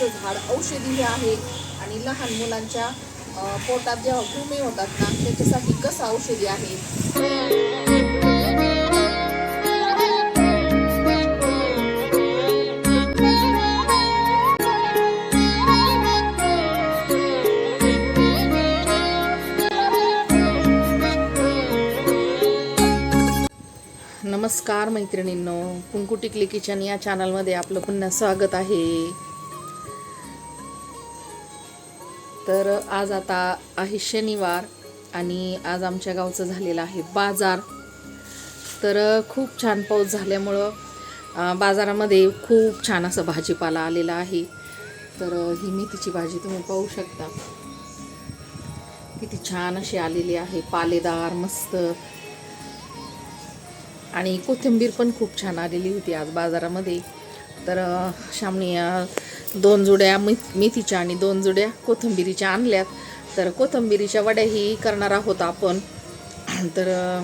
तुळशीचं झाड औषधी आहे. आणि लहान मुलांच्या पोटात जेव्हा भूमी होतात ना त्याच्यासाठी कसं औषधी आहे? नमस्कार मैत्रिणींनो. कुंकुटिकली किचन या चॅनलमध्ये आपलं पुन्हा स्वागत आहे. तर आज आता आहे शनिवार आणि आज आमच्या गावचं झालेलं आहे बाजार. तर खूप छान पाऊस झाल्यामुळं बाजारामध्ये खूप छान असं भाजीपाला आलेला आहे. तर ही मेथीची भाजी तुम्ही पाहू शकता. किती छान अशी आलेली आहे पालेदार मस्त. आणि कोथिंबीर पण खूप छान आलेली होती आज बाजारामध्ये. तर श्यामनी दोन जुड्या मे मेथीच्या आणि दोन जुड्या कोथिंबिरीच्या आणल्यात. तर कोथिंबिरीच्या वड्याही करणार आहोत आपण. तर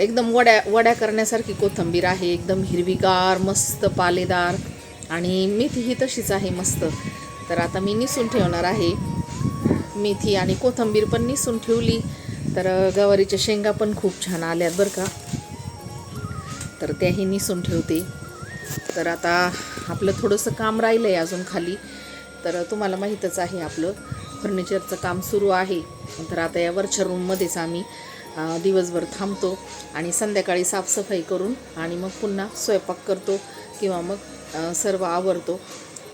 एकदम वड्या वड्या करण्यासारखी कोथिंबीर आहे. एकदम हिरवीगार मस्त पालेदार. आणि मेथी ही तशीच आहे मस्त. तर आता मी निसून ठेवणार आहे. मेथी आणि कोथिंबीर पण निसून ठेवली. तर गवारीच्या शेंगा पण खूप छान आल्यात बरं का. तर त्याही निसून ठेवते. तर आता आपलं थोडंसं काम राहिलं आहे अजून खाली. तर तुम्हाला माहीतच आहे आपलं फर्निचरचं काम सुरू आहे. तर आता या वरच्या रूममध्येच आम्ही दिवसभर थांबतो आणि संध्याकाळी साफसफाई करून आणि मग पुन्हा स्वयंपाक करतो किंवा मग सर्व आवरतो.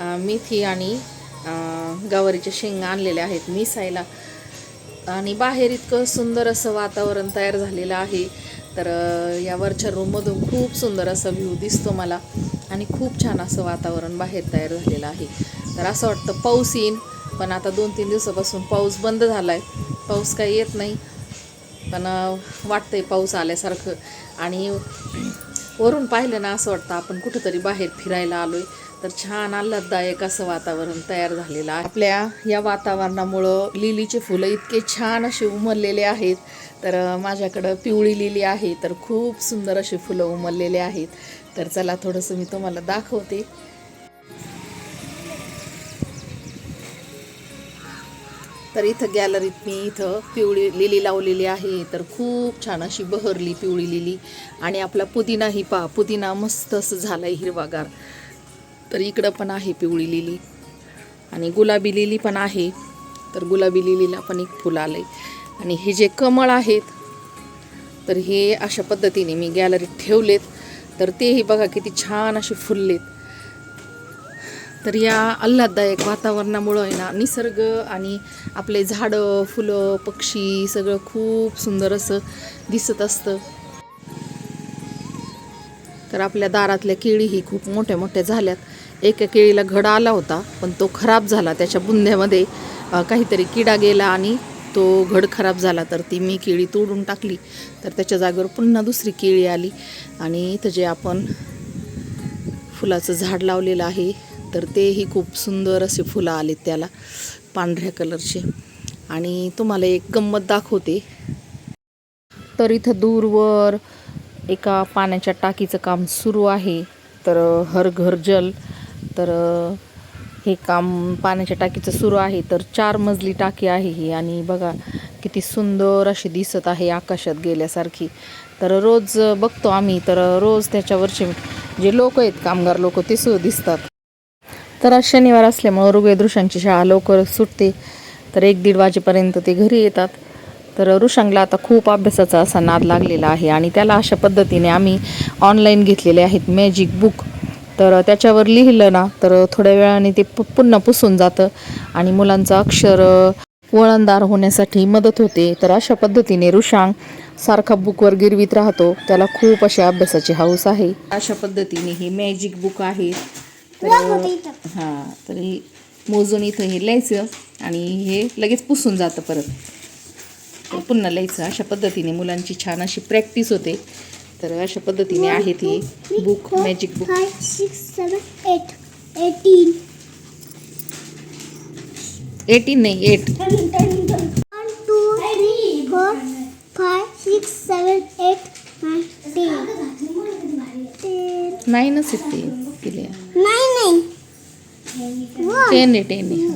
मेथी आणि गावारीच्या गवारीच्या शेंगा आणलेल्या आहेत मिसायला. आणि बाहेर इतकं सुंदर असं वातावरण तयार झालेलं आहे. तर या वरच्या रूममधून खूप सुंदर असा व्ह्यू दिसतो मला आणि खूप छान असं वातावरण बाहेर तयार झालेलं आहे. तर असं वाटतं पाऊस येईन पण आता दोन तीन दिवसापासून पाऊस बंद झाला आहे पाऊस काही येत नाही पण वाटतं वाटतंय पाऊस आल्यासारखं. आणि वरून पाहिलं ना असं वाटतं आपण कुठंतरी बाहेर फिरायला आलो आहे तर छान आल्हाददायक असं वातावरण तयार झालेलं आहे. आपल्या या वातावरणामुळं लिलीचे फुलं इतके छान असे उमललेले आहेत. तर माझ्याकडं पिवळी लिली आहे तर खूप सुंदर असे फुलं उमललेले आहेत. तर चला थोडंसं मी तुम्हाला दाखवते. तर इथं गॅलरीत मी इथं पिवळी लिली लावलेली आहे. तर खूप छान अशी बहरली पिवळी लिली. आणि आपला पुदिनाही पा पुदिना मस्त असं झालं आहे हिरवागार. तर इकडं पण आहे पिवळी लिली. आणि गुलाबी लिली पण आहे. तर गुलाबी लिलीला पण एक फुल आलं आहे आणि हे जे कमळ आहेत तर हे अशा पद्धतीने मी गॅलरीत ठेवलेत. तर तेही बघा किती छान असे फुललेत. तर या आल्हाददायक वातावरणामुळं आहे ना निसर्ग आणि आपले झाडं फुलं पक्षी सगळं खूप सुंदर असं दिसत असतं. तर आपल्या दारातल्या केळीही खूप मोठ्या मोठ्या झाल्यात. एका केळीला घड आला होता पण तो खराब झाला. त्याच्या बुंध्यामध्ये काहीतरी किडा गेला आणि तो घड खराब झाला. तर ती मी केळी तोडून टाकली. तर त्याच्या जागेवर पुन्हा दुसरी केळी आली आणि इथं जे आपण फुलाचं झाड लावलेलं आहे तर तेही खूप सुंदर असे फुलं आलेत त्याला पांढऱ्या कलरचे. आणि तुम्हाला एक गंमत दाखवते. तर इथं दूरवर एका पाण्याच्या टाकीचं काम सुरू आहे. तर हर घर जल तर हे काम पाण्याच्या टाकीचं सुरू आहे. तर चार मजली टाकी आहे ही आणि बघा किती सुंदर अशी दिसत आहे आकाशात गेल्यासारखी. तर रोज बघतो आम्ही. तर रोज त्याच्यावरचे जे लोक आहेत कामगार लोक ते सु दिसतात. तर आज शनिवार असल्यामुळं ऋग्वेदृषांची शाळा लवकर सुटते. तर एक दीड वाजेपर्यंत ते घरी येतात. तर ऋषांगला आता खूप अभ्यासाचा असा नाद लागलेला आहे आणि त्याला अशा पद्धतीने आम्ही ऑनलाईन घेतलेले आहेत. मॅजिक बुक तर त्याच्यावर लिहिलं ना तर थोड्या वेळाने ते पुन्हा पुसून जातं आणि मुलांचं अक्षर वळणदार होण्यासाठी मदत होते. तर अशा पद्धतीने ऋषांग सारखा बुकवर गिरवीत राहतो. त्याला खूप अशी अभ्यासाची हौस आहे. अशा पद्धतीने ही मॅजिक बुक आहे. तर हां तर हे मोजून इथं हे लिहायचं आणि हे लगेच पुसून जातं परत. पुन्हा लिहायचं. अशा पद्धतीने मुलांची छान अशी प्रॅक्टिस होते. तर अशा पद्धतीने आहेत ती book magic book five six seven eight eighteen eighteen नाही eight one two three four five six seven eight नाही नसते टेन ए टेन आहे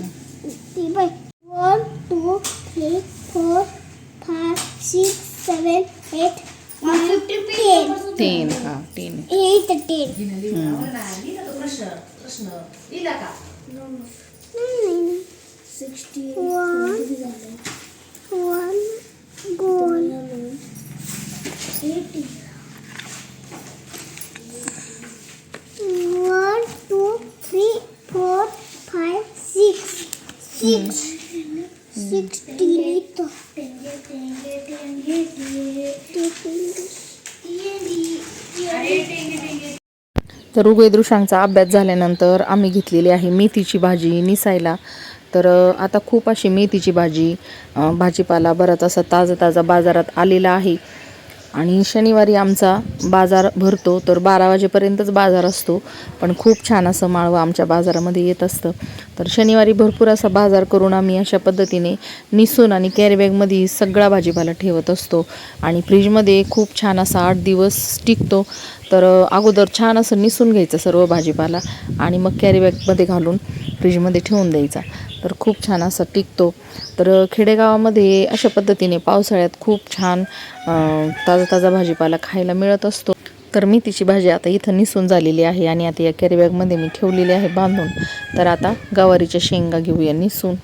टेन टेन हा टेन आहे. Eight ten one one goal one two three तर उभयदृशांचा अभ्यास झाल्यानंतर आम्ही घेतलेली आहे मेथीची भाजी निसायला. तर आता खूप अशी मेथीची भाजी भाजीपाला बराच असा ताजा ताजा बाजारात आलेला आहे. आणि शनिवारी आमचा बाजार भरतो तर बारा वाजेपर्यंतच बाजार असतो. पण खूप छान असं माळवं आमच्या बाजारामध्ये येत असतं. तर शनिवारी भरपूर असा बाजार करून आम्ही अशा पद्धतीने निसून आणि कॅरीबॅगमध्ये सगळा भाजीपाला ठेवत असतो. आणि फ्रीजमध्ये खूप छान असा आठ दिवस टिकतो. तर अगोदर छान असं निसून घ्यायचं सर्व भाजीपाला आणि मग कॅरीबॅगमध्ये घालून फ्रीजमध्ये ठेवून द्यायचा. तर खूप छान असं टिकतो. तर खेडेगावामध्ये अशा पद्धतीने पावसाळ्यात खूप छान ताजा ताजा भाजीपाला खायला मिळत असतो. तर मेथीची भाजी आता इथं निसून झालेली आहे आणि आता या कॅरीबॅगमध्ये मी ठेवलेली आहे बांधून. तर आता गवारीच्या शेंगा घेऊया निसून.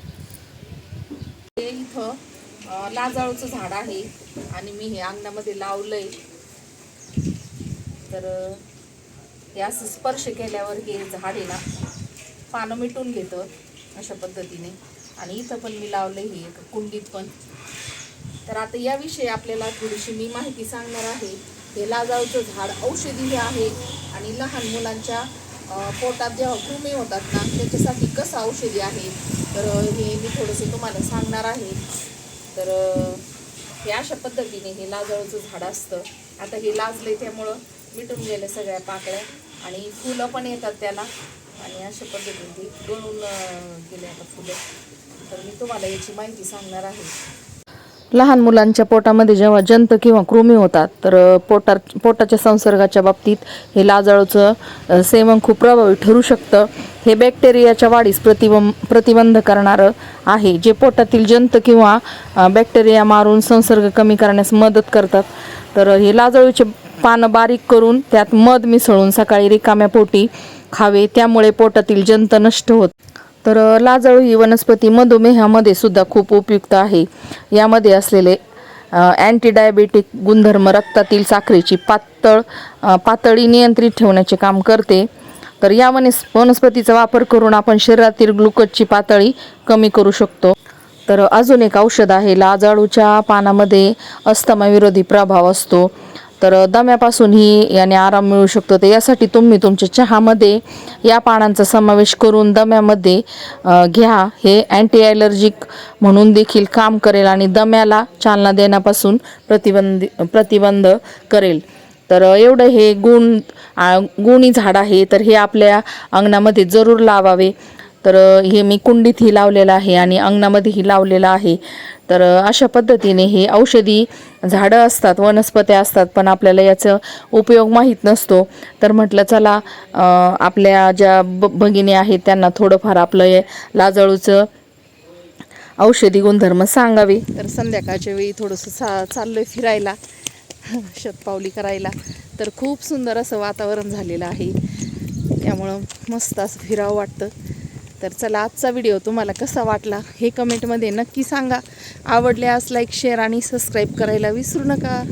इथं लाजाळूचं झाड आहे आणि मी हे अंगणामध्ये लावलंय. तर हे असं स्पर्श केल्यावर हे झाड आहे ना पानं मिटून घेतं अशा पद्धतीने. आणि इथं पण मी लावलं हे एका कुंडीत पण. तर आता याविषयी आपल्याला थोडीशी मी माहिती सांगणार आहे. हे लाजाळूचं झाड औषधी आहे. आणि लहान मुलांच्या पोटात जेव्हा कृमी होतात ना त्याच्यासाठी कसं औषधी आहे? तर हे मी थोडंसं तुम्हाला सांगणार आहे. तर हे अशा पद्धतीने हे लाजाळूचं झाड असतं. आता हे लाजलं त्यामुळं मिटून गेले सगळ्या पाकळ्या आणि फुलं पण येतात त्याला. आणि अशा पद्धतीने ती गळून गेले आता फुलं. तर मी तुम्हाला याची माहिती सांगणार आहे. लहान मुलांच्या पोटामध्ये जेव्हा जंत किंवा कृमी होतात तर पोटा पोटाच्या संसर्गाच्या बाबतीत हे लाजाळूचं सेवन खूप प्रभावी ठरू शकतं. हे बॅक्टेरियाच्या वाढीस प्रतिबं प्रतिबंध करणारं आहे जे पोटातील जंत किंवा बॅक्टेरिया मारून संसर्ग कमी करण्यास मदत करतात. तर हे लाजाळूचे पानं बारीक करून त्यात मध मिसळून सकाळी रिकाम्या पोटी खावे त्यामुळे पोटातील जंत नष्ट होत. तर अ, लाजाळू ही वनस्पती मधुमेहामध्ये सुद्धा खूप उपयुक्त आहे. यामध्ये असलेले अँटीडायबेटिक गुणधर्म रक्तातील साखरेची पातळ पातळी नियंत्रित ठेवण्याचे काम करते. तर या वनस वनस्पतीचा वापर करून आपण शरीरातील ग्लुकोजची पातळी कमी करू शकतो. तर अजून एक औषध आहे लाजाळूच्या पानामध्ये अस्थमाविरोधी प्रभाव असतो. तर दम्यापासूनही याने आराम मिळू शकतो. तर यासाठी तुम्ही तुमच्या चहामध्ये या पानांचा समावेश करून दम्यामध्ये घ्या. हे अँटी ॲलर्जिक म्हणून देखील काम करेल आणि दम्याला चालना देण्यापासून प्रतिबंध प्रतिबंध करेल. तर एवढं हे गुण गुणी झाड आहे. तर हे आपल्या अंगणामध्ये जरूर लावावे. तर हे मी कुंडीतही लावलेलं आहे आणि अंगणामध्येही लावलेलं आहे. तर अशा पद्धतीने हे औषधी झाडं असतात वनस्पत्या असतात पण आपल्याला याचं उपयोग माहीत नसतो. तर म्हटलं चला आपल्या ज्या ब भगिनी आहेत त्यांना थोडंफार आपलं हे औषधी गुणधर्म सांगावे. तर संध्याकाळच्या वेळी थोडंसं चा चाललोय फिरायला शतपावली करायला. तर खूप सुंदर असं वातावरण झालेलं आहे. त्यामुळं मस्त असं फिरावं वाटतं. तर चला आजचा व्हिडिओ तुम्हाला कसा वाटला हे कमेंटमध्ये नक्की सांगा. आवडल्यास लाईक शेअर आणि सबस्क्राईब करायला विसरू नका.